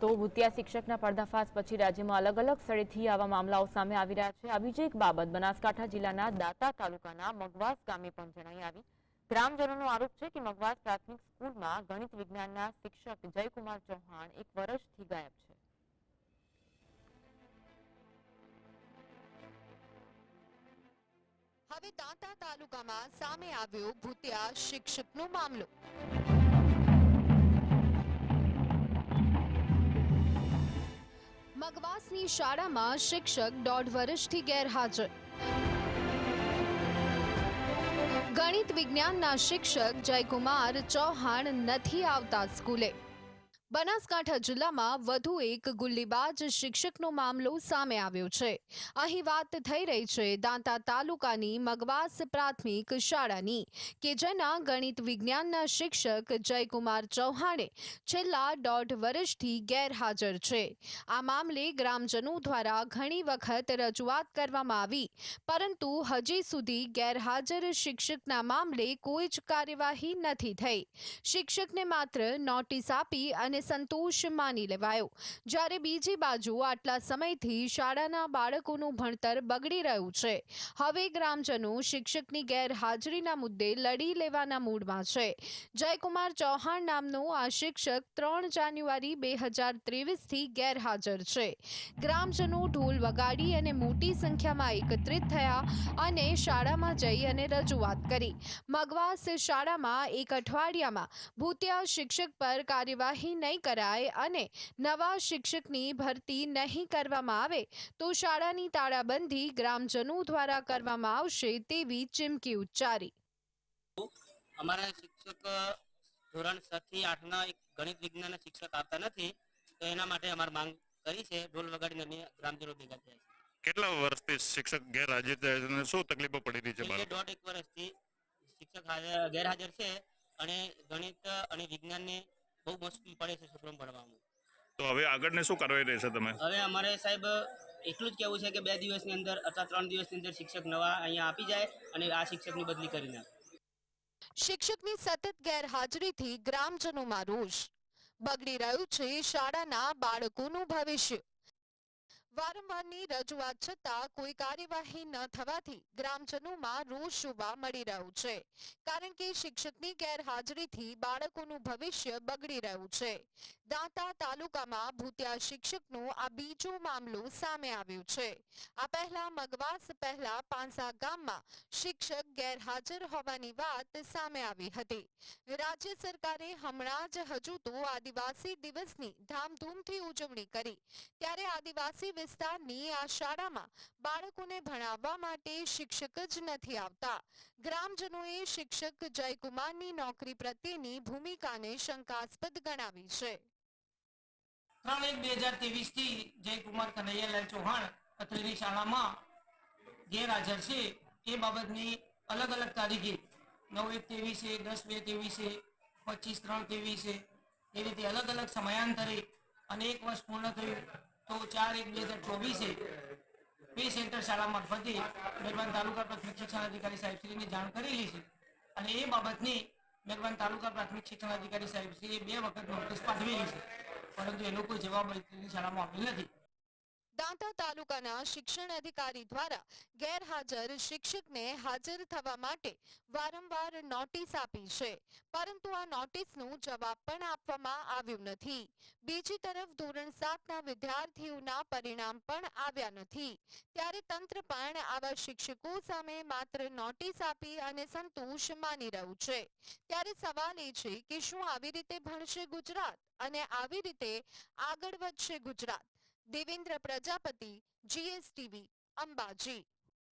તો ભૂતિયા શિક્ષકના પર્દાફાશ પછી રાજ્યમાં અલગ અલગ સ્થળેથી આવા મામલાઓ સામે આવી રહ્યા છે. આવી જ એક બાબત બનાસકાંઠા જિલ્લાના દાતા તાલુકાના મગવાસ ગામે પણ જણાઈ આવી. ગ્રામજનોનો આરોપ છે કે મગવાસ પ્રાથમિક સ્કૂલમાં ગણિત વિજ્ઞાનના શિક્ષક જયકુમાર ચૌહાણ એક વર્ષથી ગાયબ છે. હવે દાંતા તાલુકામાં સામે આવ્યો ભૂતિયા શિક્ષકનો મામલો. મગવાસની શાળામાં શિક્ષક દોઢ વર્ષથી ગેરહાજર. ગણિત વિજ્ઞાનના શિક્ષક જયકુમાર ચૌહાણ નથી આવતા સ્કૂલે. બનાસકાંઠા જિલ્લામાં વધુ એક ગુલ્લીબાજ શિક્ષકનો મામલો સામે આવ્યો છે. અહીં વાત થઈ રહી છે દાંતા તાલુકાની મગવાસ પ્રાથમિક શાળાની, કે જેના ગણિત વિજ્ઞાનના શિક્ષક જયકુમાર ચૌહાણે છેલ્લા દોઢ વર્ષથી ગેરહાજર છે. આ મામલે ગ્રામજનો દ્વારા ઘણી વખત રજૂઆત કરવામાં આવી, પરંતુ હજી સુધી ગેરહાજર શિક્ષકના મામલે કોઈ જ કાર્યવાહી નથી થઈ. શિક્ષકને માત્ર નોટિસ આપી અને સંતોષ માની લેવાયો. જ્યારે બીજી બાજુ આટલા સમયથી શાળાના બાળકોનું ભણતર બગડી રહ્યું છે. હવે ગ્રામજનો શિક્ષકની ગેરહાજરીના મુદ્દે લડી લેવાના મૂડમાં છે. જયકુમાર ચૌહાણ નામનો આ શિક્ષક ત્રણ જાન્યુઆરી બે હજાર ત્રેવીસથી ગેરહાજર છે. ગ્રામજનો ઢોલ વગાડી અને મોટી સંખ્યામાં એકત્રિત થયા અને શાળામાં જઈ અને રજૂઆત કરી. મગવાસ શાળામાં એક અઠવાડિયામાં ભૂતિયા શિક્ષક પર કાર્યવાહી નહીં કરાય અને નવા શિક્ષકની ભરતી નહીં કરવામાં આવે તો શાળાની તાળાબંધી ગ્રામજનો દ્વારા કરવામાં આવશે તેવી ચીમકી ઉચ્ચારી. અમારા શિક્ષક ધોરણ છ થી આઠના એક ગણિત વિજ્ઞાનના શિક્ષક આવતા નથી તો એના માટે અમારે માંગ કરી છે ઢોલ વગાડીને અમે ગ્રામજનો ભેગા થયા છે કેટલા વર્ષથી શિક્ષક ગેરહાજર છે અને શું તકલીફો પડી રહી છે બાળકો દોઢ એક વર્ષથી શિક્ષક ગેરહાજર છે અને ગણિત અને વિજ્ઞાનને બહુ મુશ્કેલ પડે છે છોકરો ભણવામાં તો હવે આગળને શું કરવા રહેશે તમે? હવે અમારે સાહેબ એટલું જ કહેવું છે કે બે દિવસની અંદર અથવા ત્રણ દિવસની અંદર શિક્ષક નવા અહીંયા આપી જાય અને આ શિક્ષકની બદલી કરી નાખે. શિક્ષકની સતત ગેરહાજરીથી ગ્રામજનોમાં રોષ. બગડી રહ્યું છે શાળાના બાળકોનું ભવિષ્ય. વારંવારની રજૂઆત છતાં કોઈ કાર્યવાહી ન થવાથી ગ્રામજનોમાં રોષ જોવા મળી રહ્યું છે. કારણ કે શિક્ષકની ગેરહાજરીથી બાળકોનું ભવિષ્ય બગડી રહ્યું છે. દાંતા તાલુકામાં ભૂતિયા શિક્ષકનો આ બીજો મામલો સામે આવ્યો છે. આ પહેલા મગવાસ પહેલા પાંસા ગામમાં શિક્ષક ગેરહાજર હોવાની વાત સામે આવી હતી. રાજ્ય સરકારે હમણાં જ હજુ તો આદિવાસી દિવસની ધામધૂમથી ઉજવણી કરી. ત્યારે આદિવાસી વિસ્તારની આ શાળામાં બાળકોને ભણાવવા માટે શિક્ષક જ નથી આવતા. ગ્રામજનોએ શિક્ષક જયકુમારની નોકરી પ્રત્યેની ભૂમિકાને શંકાસ્પદ ગણાવી છે. ત્રણ એક બે હજાર ત્રેવીસથી જયકુમાર કનૈયાલાલ ચૌહાણ અત્રેની શાળામાં ગેરહાજર છે. એ બાબતની અલગ અલગ તારીખે નવ એક ત્રેવીસે, દસ બે ત્રેવીસે, પચીસ ત્રણ ત્રેવીસે, એ રીતે અલગ અલગ સમયાંતરે અને વર્ષ પૂર્ણ થયું. તો ચાર એક બે હજાર ચોવીસે પે સેન્ટર શાળા મારફતે મેઘવાન તાલુકા પ્રાથમિક શિક્ષણ અધિકારી સાહેબશ્રીને જાણ કરેલી છે. અને એ બાબતની મેઘવાન તાલુકા પ્રાથમિક શિક્ષણ અધિકારી સાહેબશ્રીએ બે વખત નોટિસ પાઠવેલી છે. પરંતુ એનો કોઈ જવાબ શાળામાં આપેલ નથી. દાંતા તાલુકાના શિક્ષણ અધિકારી દ્વારા ગેરહાજર શિક્ષકને હાજર થવા માટે વારંવાર નોટિસ આપી છે. પરંતુ આ નોટિસનું જવાબ પણ આપવામાં આવ્યું નથી. બીજી તરફ ધોરણ સાતના વિદ્યાર્થીઓના પરિણામ પણ આવ્યા નથી. ત્યારે તંત્ર પણ આવા શિક્ષકો સામે માત્ર નોટિસ આપી અને સંતોષ માની રહ્યું છે. ત્યારે સવાલ એ છે કે શું આવી રીતે ભણશે ગુજરાત? અને આવી રીતે આગળ વધશે ગુજરાત? દેવેન્દ્ર પ્રજાપતિ જીએસટીવી અંબાજી.